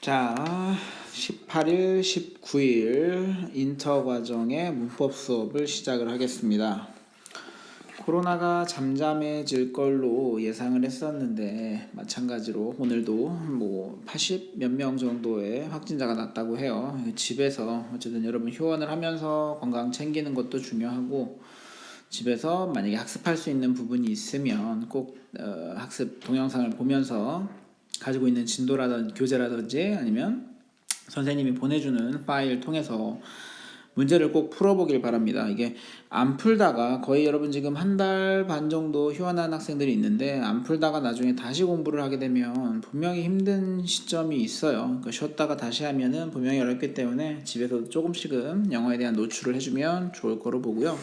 자, 18일, 19일 인터 과정의 문법 수업을 시작을 하겠습니다. 코로나가 잠잠해질 걸로 예상을 했었는데 마찬가지로 오늘도 뭐 80 몇 명 정도의 확진자가 났다고 해요. 집에서 어쨌든 여러분 휴원을 하면서 건강 챙기는 것도 중요하고 집에서 만약에 학습할 수 있는 부분이 있으면 꼭 어, 학습 동영상을 보면서 가지고 있는 진도라든지 교재라든지 아니면 선생님이 보내주는 파일 통해서 문제를 꼭 풀어보길 바랍니다. 이게 안 풀다가 거의 여러분 지금 한 달 반 정도 휴원한 학생들이 있는데 안 풀다가 나중에 다시 공부를 하게 되면 분명히 힘든 시점이 있어요. 그러니까 쉬었다가 다시 하면은 분명히 어렵기 때문에 집에서 조금씩은 영어에 대한 노출을 해주면 좋을 거로 보고요.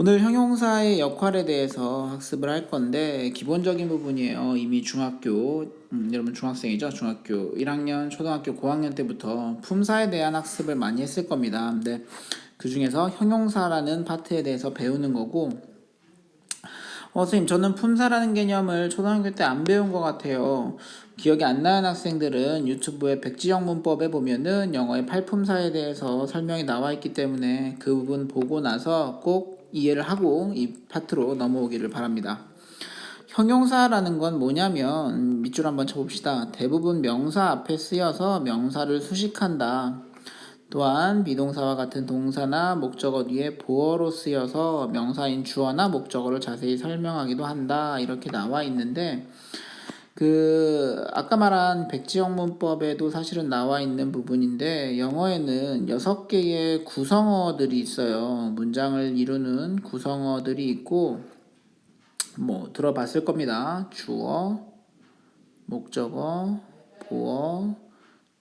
오늘 형용사의 역할에 대해서 학습을 할 건데 기본적인 부분이에요. 이미 중학교 음, 여러분 중학생이죠. 중학교 1학년, 초등학교 고학년 때부터 품사에 대한 학습을 많이 했을 겁니다. 근데 그 중에서 형용사라는 파트에 대해서 배우는 거고 어, 선생님, 저는 품사라는 개념을 초등학교 때 안 배운 것 같아요. 기억이 안 나는 학생들은 유튜브에 백지영 문법에 보면은 영어의 팔품사에 대해서 설명이 나와 있기 때문에 그 부분 보고 나서 꼭 이해를 하고 이 파트로 넘어오기를 바랍니다. 형용사라는 건 뭐냐면 밑줄 한번 쳐봅시다. 대부분 명사 앞에 쓰여서 명사를 수식한다. 또한 비동사와 같은 동사나 목적어 뒤에 보어로 쓰여서 명사인 주어나 목적어를 자세히 설명하기도 한다. 이렇게 나와 있는데 그 아까 말한 백지영 문법에도 사실은 나와 있는 부분인데 영어에는 여섯 개의 구성어들이 있어요. 문장을 이루는 구성어들이 있고 뭐 들어봤을 겁니다. 주어, 목적어, 보어,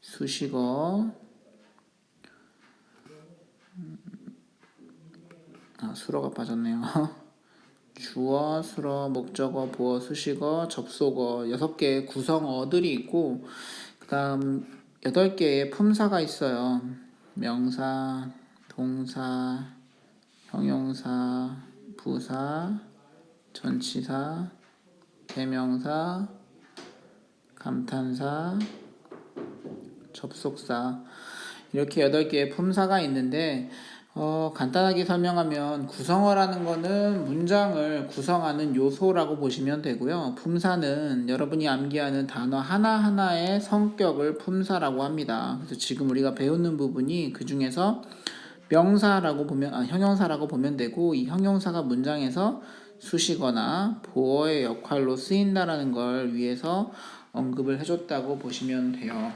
수식어, 음, 아 수로가 빠졌네요. 주어, 수로, 목적어, 보어, 수식어, 접속어 여섯 개의 구성어들이 있고 그다음 여덟 개의 품사가 있어요. 명사, 동사, 형용사, 부사, 전치사, 대명사, 감탄사, 접속사 이렇게 여덟 개의 품사가 있는데 어, 간단하게 설명하면 구성어라는 거는 문장을 구성하는 요소라고 보시면 되고요. 품사는 여러분이 암기하는 단어 하나하나의 성격을 품사라고 합니다. 그래서 지금 우리가 배우는 부분이 그 중에서 명사라고 보면 아, 형용사라고 보면 되고 이 형용사가 문장에서 수식어나 보어의 역할로 쓰인다라는 걸 위해서 언급을 해줬다고 보시면 돼요.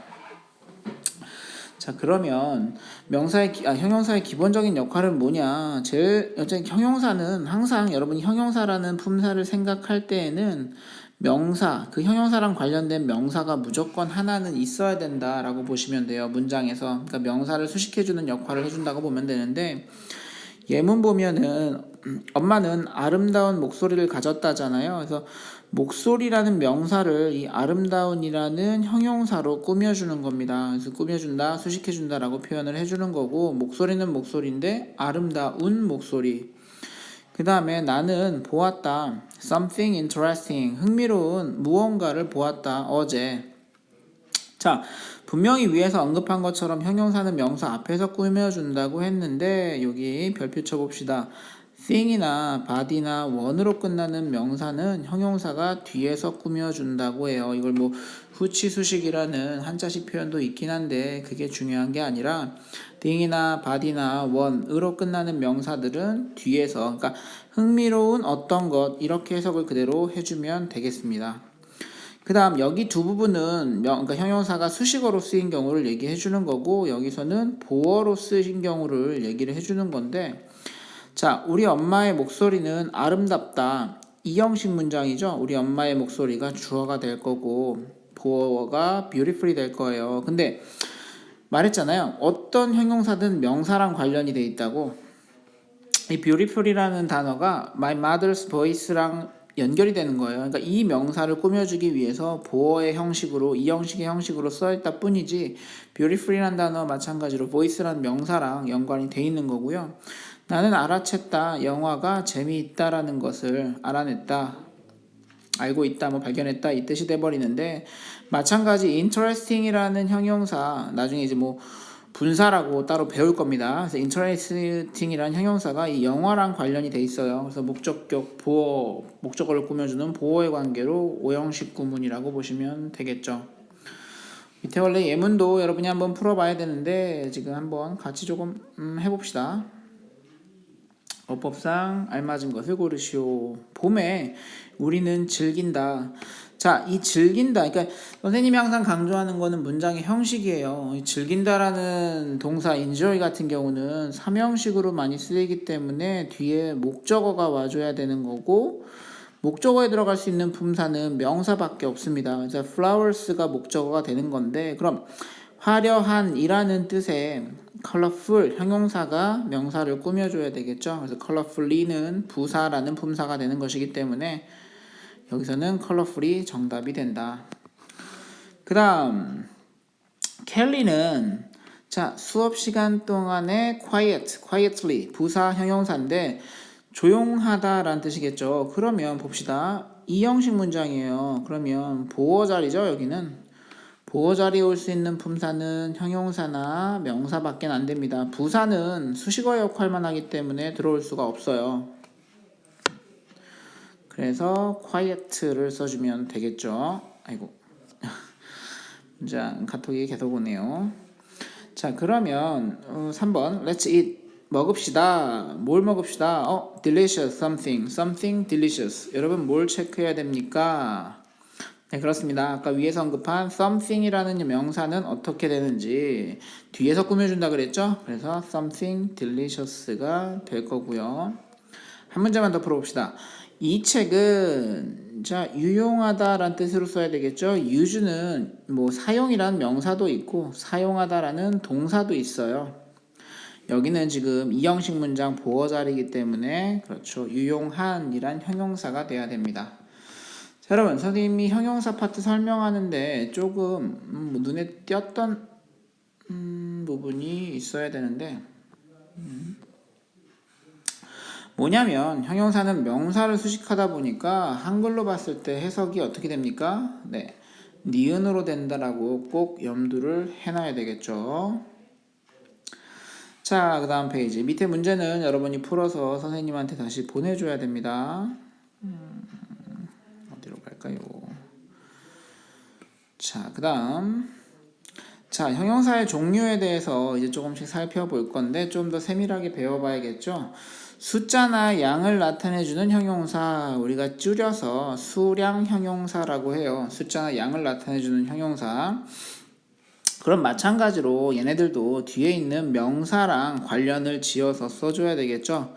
자 그러면 명사의 기- 아, 형용사의 기본적인 역할은 뭐냐? 제일 어쨌든 형용사는 항상 여러분이 형용사라는 품사를 생각할 때에는 명사 그 형용사랑 관련된 명사가 무조건 하나는 있어야 된다라고 보시면 돼요 문장에서 그러니까 명사를 수식해주는 역할을 해준다고 보면 되는데 예문 보면은 음, 엄마는 아름다운 목소리를 가졌다잖아요. 그래서 목소리라는 명사를 이 아름다운이라는 형용사로 꾸며주는 겁니다. 그래서 꾸며준다, 수식해준다라고 표현을 해주는 거고 목소리는 목소리인데 아름다운 목소리. 그 다음에 나는 보았다. something interesting. 흥미로운 무언가를 보았다. 어제. 자, 분명히 위에서 언급한 것처럼 형용사는 명사 앞에서 꾸며준다고 했는데 여기 별표 쳐봅시다. thing이나 body나 원으로 끝나는 명사는 형용사가 뒤에서 꾸며준다고 해요. 이걸 뭐 후치수식이라는 한자식 표현도 있긴 한데 그게 중요한 게 아니라 thing이나 body나 원으로 끝나는 명사들은 뒤에서 그러니까 흥미로운 어떤 것 이렇게 해석을 그대로 해주면 되겠습니다. 그 다음 여기 두 부분은 명, 그러니까 형용사가 수식어로 쓰인 경우를 얘기해 주는 거고 여기서는 보어로 쓰인 경우를 얘기를 해 주는 건데 자 우리 엄마의 목소리는 아름답다. 이 형식 문장이죠? 우리 엄마의 목소리가 주어가 될 거고 보어가 beautifully 될 거예요. 근데 말했잖아요. 어떤 형용사든 명사랑 관련이 돼 있다고. 이 beautiful이라는 단어가 my mother's voice랑 연결이 되는 거예요. 그러니까 이 명사를 꾸며주기 위해서 보어의 형식으로 이 형식의 형식으로 써있다 뿐이지 beautiful이라는 단어 마찬가지로 voice라는 명사랑 연관이 돼 있는 거고요. 나는 알아챘다. 영화가 재미있다라는 것을 알아냈다. 알고 있다, 뭐 발견했다 이 뜻이 돼버리는데 마찬가지 interesting이라는 형용사 나중에 이제 뭐 분사라고 따로 배울 겁니다. 그래서 interesting이라는 형용사가 이 영어랑 관련이 돼 있어요. 그래서 목적격 보어 목적어를 꾸며주는 보어의 관계로 오형식 구문이라고 보시면 되겠죠. 밑에 원래 예문도 여러분이 한번 풀어봐야 되는데 지금 한번 같이 조금 음, 해봅시다. 어법상 알맞은 것을 고르시오. 봄에 우리는 즐긴다. 자, 이 즐긴다. 그러니까 선생님이 항상 강조하는 거는 문장의 형식이에요. 이 즐긴다라는 동사 enjoy 같은 경우는 삼형식으로 많이 쓰이기 때문에 뒤에 목적어가 와줘야 되는 거고 목적어에 들어갈 수 있는 품사는 명사밖에 없습니다. 그래서 flowers가 목적어가 되는 건데 그럼 화려한이라는 뜻의 colorful 형용사가 명사를 꾸며줘야 되겠죠. 그래서 colorfully는 부사라는 품사가 되는 것이기 때문에 여기서는 colorfully 정답이 된다. 그 다음 켈리는 자 수업 시간 동안에 quiet, quietly 부사 형용사인데 조용하다라는 뜻이겠죠. 그러면 봅시다. 이 형식 문장이에요. 그러면 보어 자리죠. 여기는 보어 자리에 올 수 있는 품사는 형용사나 명사밖에 안 됩니다. 부사는 수식어 역할만 하기 때문에 들어올 수가 없어요. 그래서 quiet를 써주면 되겠죠. 아이고. 문장 카톡이 계속 오네요. 자, 그러면 어, 3번 Let's eat. 먹읍시다. 뭘 먹읍시다. 어, delicious something. something delicious. 여러분 뭘 체크해야 됩니까? 네, 그렇습니다. 아까 위에서 언급한 something이라는 명사는 어떻게 되는지 뒤에서 꾸며준다 그랬죠? 그래서 something delicious가 될 거고요. 한 문제만 더 풀어봅시다. 이 책은 자 유용하다라는 뜻으로 써야 되겠죠. use는 뭐 사용이라는 명사도 있고 사용하다라는 동사도 있어요. 여기는 지금 이형식 문장 보어 자리이기 때문에 그렇죠. 유용한이란 형용사가 돼야 됩니다. 자, 여러분 선생님이 형용사 파트 설명하는데 조금 음, 눈에 띄었던 음, 부분이 있어야 되는데 음. 뭐냐면 형용사는 명사를 수식하다 보니까 한글로 봤을 때 해석이 어떻게 됩니까? 네. 니은으로 된다라고 꼭 염두를 해놔야 되겠죠. 자, 그 다음 페이지. 밑에 문제는 여러분이 풀어서 선생님한테 다시 보내줘야 됩니다. 음, 어디로 갈까요? 자, 그 다음. 자, 형용사의 종류에 대해서 이제 조금씩 살펴볼 건데 좀 더 세밀하게 배워봐야겠죠? 숫자나 양을 나타내주는 형용사 우리가 줄여서 수량 형용사라고 해요. 숫자나 양을 나타내주는 형용사. 그럼 마찬가지로 얘네들도 뒤에 있는 명사랑 관련을 지어서 써줘야 되겠죠.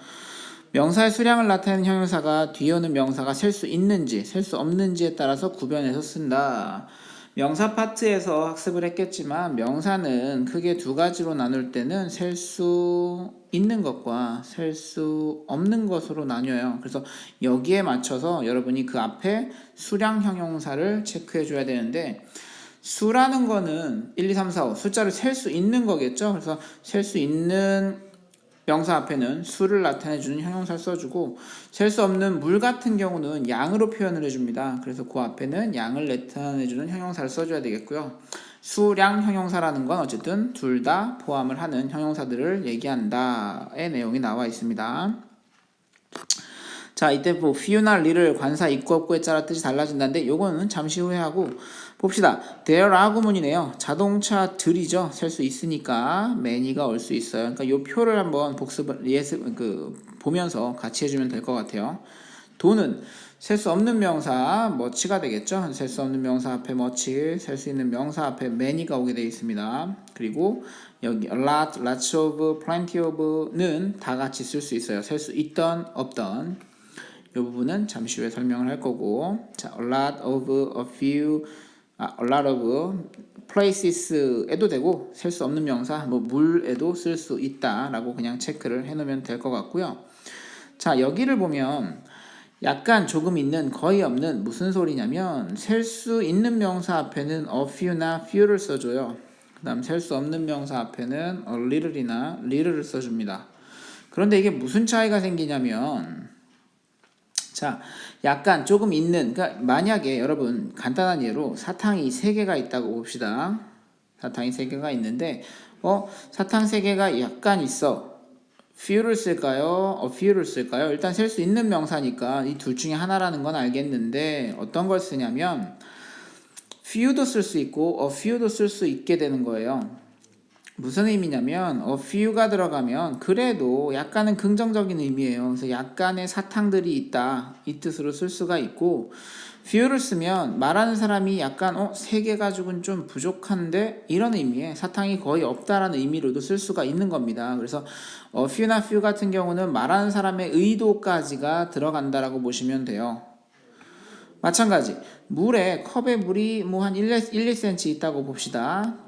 명사의 수량을 나타내는 형용사가 뒤에 오는 명사가 셀 수 있는지 셀 수 없는지에 따라서 구별해서 쓴다. 명사 파트에서 학습을 했겠지만 명사는 크게 두 가지로 나눌 때는 셀 수 있는 것과 셀 수 없는 것으로 나뉘어요. 그래서 여기에 맞춰서 여러분이 그 앞에 수량 형용사를 체크해 줘야 되는데 수라는 거는 1, 2, 3, 4, 5 숫자를 셀 수 있는 거겠죠. 그래서 셀 수 있는 명사 앞에는 수를 나타내 주는 형용사를 써주고 셀 수 없는 물 같은 경우는 양으로 표현을 해줍니다. 그래서 그 앞에는 양을 나타내 주는 형용사를 써줘야 되겠고요. 수량 형용사라는 건 어쨌든 둘 다 포함을 하는 형용사들을 얘기한다의 내용이 나와 있습니다. 자 이때 뭐 few나 li를 관사 있고 없고에 따라 뜻이 달라진다는데 요거는 잠시 후에 하고 봅시다. there are 구문이네요. 자동차들이죠. 셀 수 있으니까 many가 올 수 있어요. 그러니까 요 표를 한번 복습 예습 그 보면서 같이 해 주면 될 것 같아요. 돈은 셀 수 없는 명사 much가 되겠죠. 셀 수 없는 명사 앞에 much, 셀수 있는 명사 앞에 many가 오게 되어 있습니다. 그리고 여기 a lot, lots of, plenty of는 다 같이 쓸 수 있어요. 셀 수 있던, 없던. 이 부분은 잠시 후에 설명을 할 거고 자, a lot of, a few, 아, a lot of places에도 되고 셀 수 없는 명사 뭐 물에도 쓸 수 있다라고 그냥 체크를 해놓으면 될 것 같고요. 자 여기를 보면 약간 조금 있는 거의 없는 무슨 소리냐면 셀 수 있는 명사 앞에는 a few나 few를 써줘요. 그 다음 셀 수 없는 명사 앞에는 a little이나 little를 써줍니다. 그런데 이게 무슨 차이가 생기냐면 자, 약간 조금 있는, 그러니까 만약에 여러분 간단한 예로 사탕이 세 개가 있다고 봅시다. 사탕이 세 개가 있는데, 어, 사탕 세 개가 약간 있어. few를 쓸까요? a few를 쓸까요? 일단 셀 수 있는 명사니까 이 둘 중에 하나라는 건 알겠는데 어떤 걸 쓰냐면 few도 쓸 수 있고 a few도 쓸 수 있게 되는 거예요. 무슨 의미냐면 a few가 들어가면 그래도 약간은 긍정적인 의미예요. 그래서 약간의 사탕들이 있다 이 뜻으로 쓸 수가 있고 few를 쓰면 말하는 사람이 약간 어 세 개 가지고는 좀 부족한데 이런 의미의 사탕이 거의 없다라는 의미로도 쓸 수가 있는 겁니다. 그래서 어, few나 few 같은 경우는 말하는 사람의 의도까지가 들어간다라고 보시면 돼요. 마찬가지 물에 컵에 물이 뭐 한 1, 1, 2cm 있다고 봅시다.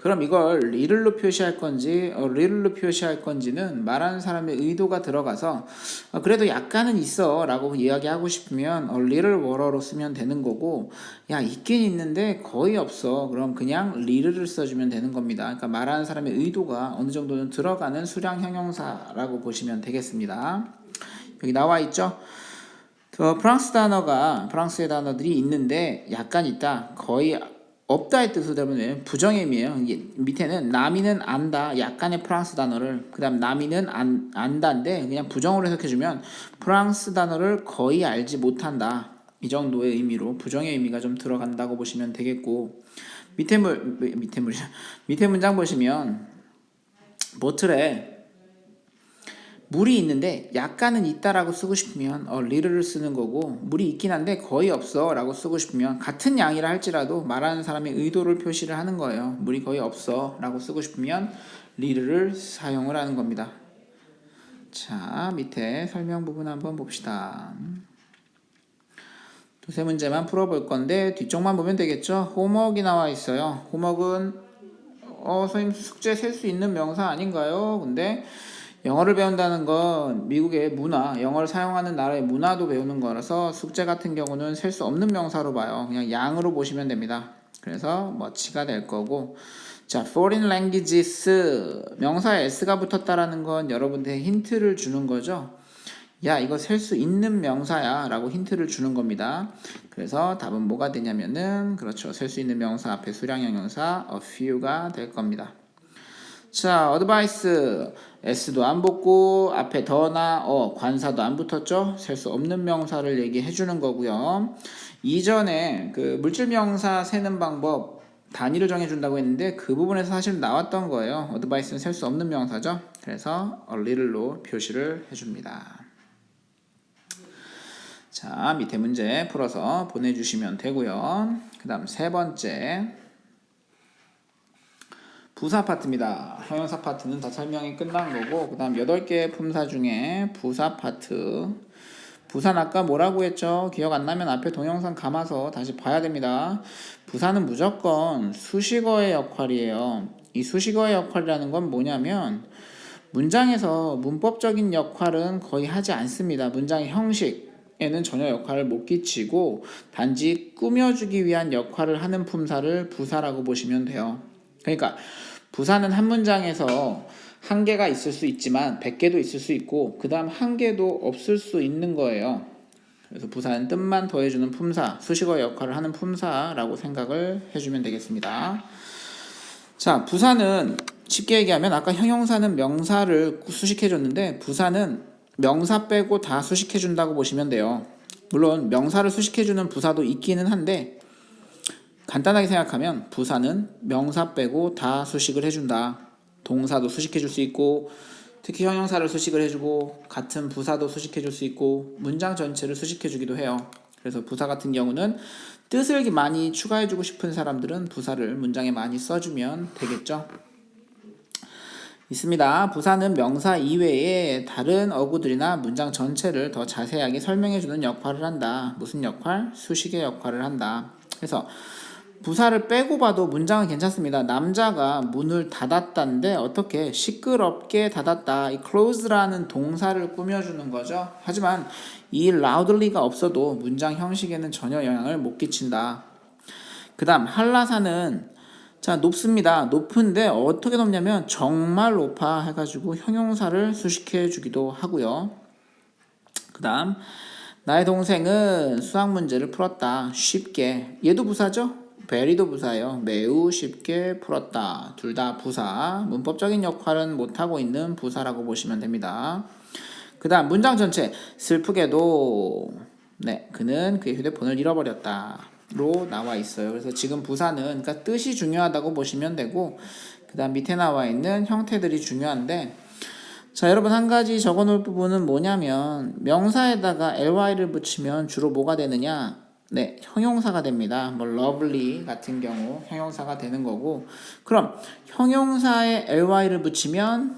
그럼 이걸 리를로 표시할 건지 어, 리를로 표시할 건지는 말하는 사람의 의도가 들어가서 어, 그래도 약간은 있어 라고 이야기하고 싶으면 어, 리를 워러로 쓰면 되는 거고 야 있긴 있는데 거의 없어. 그럼 그냥 리를을 써주면 되는 겁니다. 그러니까 말하는 사람의 의도가 어느 정도는 들어가는 수량 형용사라고 보시면 되겠습니다. 여기 나와 있죠? 그 프랑스 단어가 프랑스의 단어들이 있는데 약간 있다. 거의 없다의 뜻으로 되면 부정의 의미예요. 밑에는 남이는 안다 약간의 프랑스 단어를 그다음 남이는 안 안다인데 그냥 부정으로 해석해주면 프랑스 단어를 거의 알지 못한다 이 정도의 의미로 부정의 의미가 좀 들어간다고 보시면 되겠고 밑에 물 밑에 물 밑에 문장 보시면 보틀에 물이 있는데 약간은 있다라고 쓰고 싶으면 어, 리를 쓰는 거고 물이 있긴 한데 거의 없어라고 쓰고 싶으면 같은 양이라 할지라도 말하는 사람의 의도를 표시를 하는 거예요. 물이 거의 없어라고 쓰고 싶으면 리를 사용을 하는 겁니다. 자 밑에 설명 부분 한번 봅시다. 두세 문제만 풀어볼 건데 뒤쪽만 보면 되겠죠. 호목이 나와 있어요. 호목은 어 선생님 숙제 셀 수 있는 명사 아닌가요? 근데 영어를 배운다는 건 미국의 문화, 영어를 사용하는 나라의 문화도 배우는 거라서 숙제 같은 경우는 셀 수 없는 명사로 봐요. 그냥 양으로 보시면 됩니다. 그래서 머치가 될 거고 자, foreign languages 명사에 s가 붙었다라는 건 여러분들의 힌트를 주는 거죠. 야, 이거 셀 수 있는 명사야 라고 힌트를 주는 겁니다. 그래서 답은 뭐가 되냐면은 그렇죠. 셀 수 있는 명사 앞에 수량형 형사 a few가 될 겁니다. 자, 어드바이스 s도 안 붙고 앞에 더나 어 관사도 안 붙었죠. 셀 수 없는 명사를 얘기해 주는 거고요. 이전에 그 물질 명사 세는 방법 단위를 정해 준다고 했는데 그 부분에서 사실 나왔던 거예요. 어드바이스는 셀 수 없는 명사죠. 그래서 a little로 표시를 해 줍니다. 자, 밑에 문제 풀어서 보내 주시면 되고요. 그다음 세 번째 부사 파트입니다. 형용사 파트는 다 설명이 끝난 거고 그 다음 8개의 품사 중에 부사 파트 부사는 아까 뭐라고 했죠? 기억 안 나면 앞에 동영상 감아서 다시 봐야 됩니다. 부사는 무조건 수식어의 역할이에요. 이 수식어의 역할이라는 건 뭐냐면 문장에서 문법적인 역할은 거의 하지 않습니다. 문장의 형식 에는 전혀 역할을 못 끼치고 단지 꾸며주기 위한 역할을 하는 품사를 부사라고 보시면 돼요. 그러니까 부사는 한 문장에서 한 개가 있을 수 있지만 100개도 있을 수 있고 그 다음 한 개도 없을 수 있는 거예요. 그래서 부사는 뜻만 더해주는 품사, 수식어 역할을 하는 품사라고 생각을 해주면 되겠습니다. 자, 부사는 쉽게 얘기하면 아까 형용사는 명사를 수식해줬는데 부사는 명사 빼고 다 수식해준다고 보시면 돼요. 물론 명사를 수식해주는 부사도 있기는 한데 간단하게 생각하면 부사는 명사 빼고 다 수식을 해준다. 동사도 수식해줄 수 있고 특히 형용사를 수식을 해주고 같은 부사도 수식해줄 수 있고 문장 전체를 수식해주기도 해요. 그래서 부사 같은 경우는 뜻을 많이 추가해주고 싶은 사람들은 부사를 문장에 많이 써주면 되겠죠. 있습니다. 부사는 명사 이외에 다른 어구들이나 문장 전체를 더 자세하게 설명해주는 역할을 한다. 무슨 역할? 수식의 역할을 한다. 그래서 부사를 빼고 봐도 문장은 괜찮습니다. 남자가 문을 닫았다인데 어떻게 시끄럽게 닫았다. 이 close라는 동사를 꾸며주는 거죠. 하지만 이 loudly가 없어도 문장 형식에는 전혀 영향을 못 끼친다. 그 다음 한라산은 자 높습니다. 높은데 어떻게 높냐면 정말 높아 해가지고 형용사를 수식해 주기도 하고요. 그 다음 나의 동생은 수학 문제를 풀었다. 쉽게. 얘도 부사죠? Very도 부사예요. 매우 쉽게 풀었다. 둘 다 부사. 문법적인 역할은 못하고 있는 부사라고 보시면 됩니다. 그 다음 문장 전체. 슬프게도 네, 그는 그의 휴대폰을 잃어버렸다. 로 나와 있어요. 그래서 지금 부사는 그러니까 뜻이 중요하다고 보시면 되고 그 다음 밑에 나와 있는 형태들이 중요한데 자, 여러분 한 가지 적어 놓을 부분은 뭐냐면 명사에다가 ly를 붙이면 주로 뭐가 되느냐? 네, 형용사가 됩니다. 뭐 lovely 같은 경우 형용사가 되는 거고 그럼 형용사에 ly를 붙이면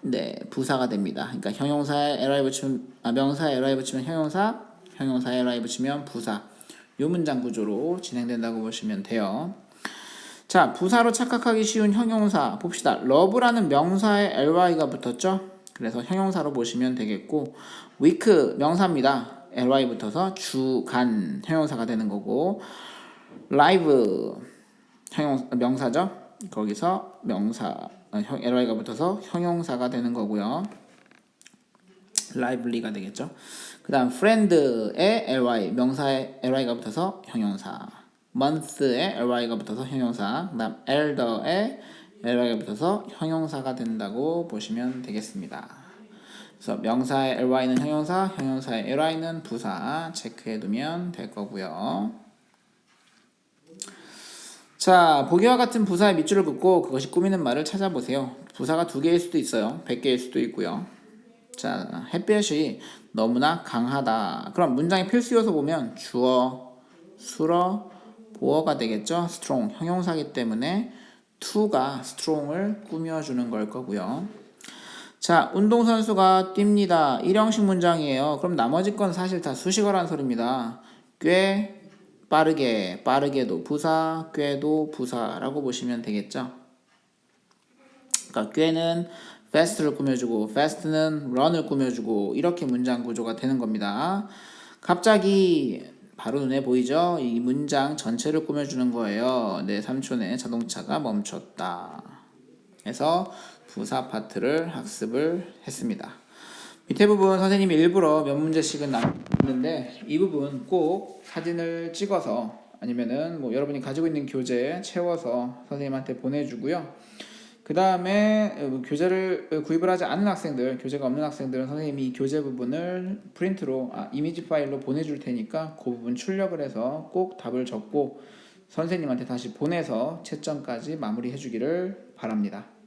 네, 부사가 됩니다. 그러니까 형용사에 ly 붙이면 아, 명사에 ly 붙이면 형용사, 형용사에 ly 붙이면 부사. 요 문장 구조로 진행된다고 보시면 돼요. 자, 부사로 착각하기 쉬운 형용사 봅시다. love라는 명사에 ly가 붙었죠? 그래서 형용사로 보시면 되겠고 week 명사입니다. Ly 붙어서 주간 형용사가 되는 거고 live 형용 명사죠? 거기서 명사 어, 형 ly가 붙어서 형용사가 되는 거고요. lively가 되겠죠. 그다음 friend에 ly 명사에 ly가 붙어서 형용사. month에 ly가 붙어서 형용사. 그다음 elder에 ly가 붙어서 형용사가 된다고 보시면 되겠습니다. 그래서 명사의 ly는 형용사, 형용사의 ly는 부사 체크해 두면 될 거고요. 자, 보기와 같은 부사의 밑줄을 긋고 그것이 꾸미는 말을 찾아보세요. 부사가 두 개일 수도 있어요. 백 개일 수도 있고요. 자, 햇볕이 너무나 강하다. 그럼 문장의 필수 요소 보면 주어, 수러, 보어가 되겠죠. strong 형용사기 때문에 to가 strong을 꾸며주는 걸 거고요. 자, 운동선수가 뜁니다. 일형식 문장이에요. 그럼 나머지 건 사실 다 수식어란 소리입니다. 꽤 빠르게, 빠르게도 부사, 꽤도 부사라고 보시면 되겠죠. 그러니까 꽤는 fast를 꾸며주고 fast는 run을 꾸며주고 이렇게 문장 구조가 되는 겁니다. 갑자기 바로 눈에 보이죠? 이 문장 전체를 꾸며주는 거예요. 내 삼촌의 자동차가 멈췄다. 해서 부사 파트를 학습을 했습니다. 밑에 부분 선생님이 일부러 몇 문제씩은 남겼는데 이 부분 꼭 사진을 찍어서 아니면은 뭐 여러분이 가지고 있는 교재에 채워서 선생님한테 보내주고요. 그 다음에 교재를 구입을 하지 않은 학생들, 교재가 없는 학생들은 선생님이 이 교재 부분을 프린트로 아, 이미지 파일로 보내줄 테니까 그 부분 출력을 해서 꼭 답을 적고 선생님한테 다시 보내서 채점까지 마무리해 주기를 바랍니다.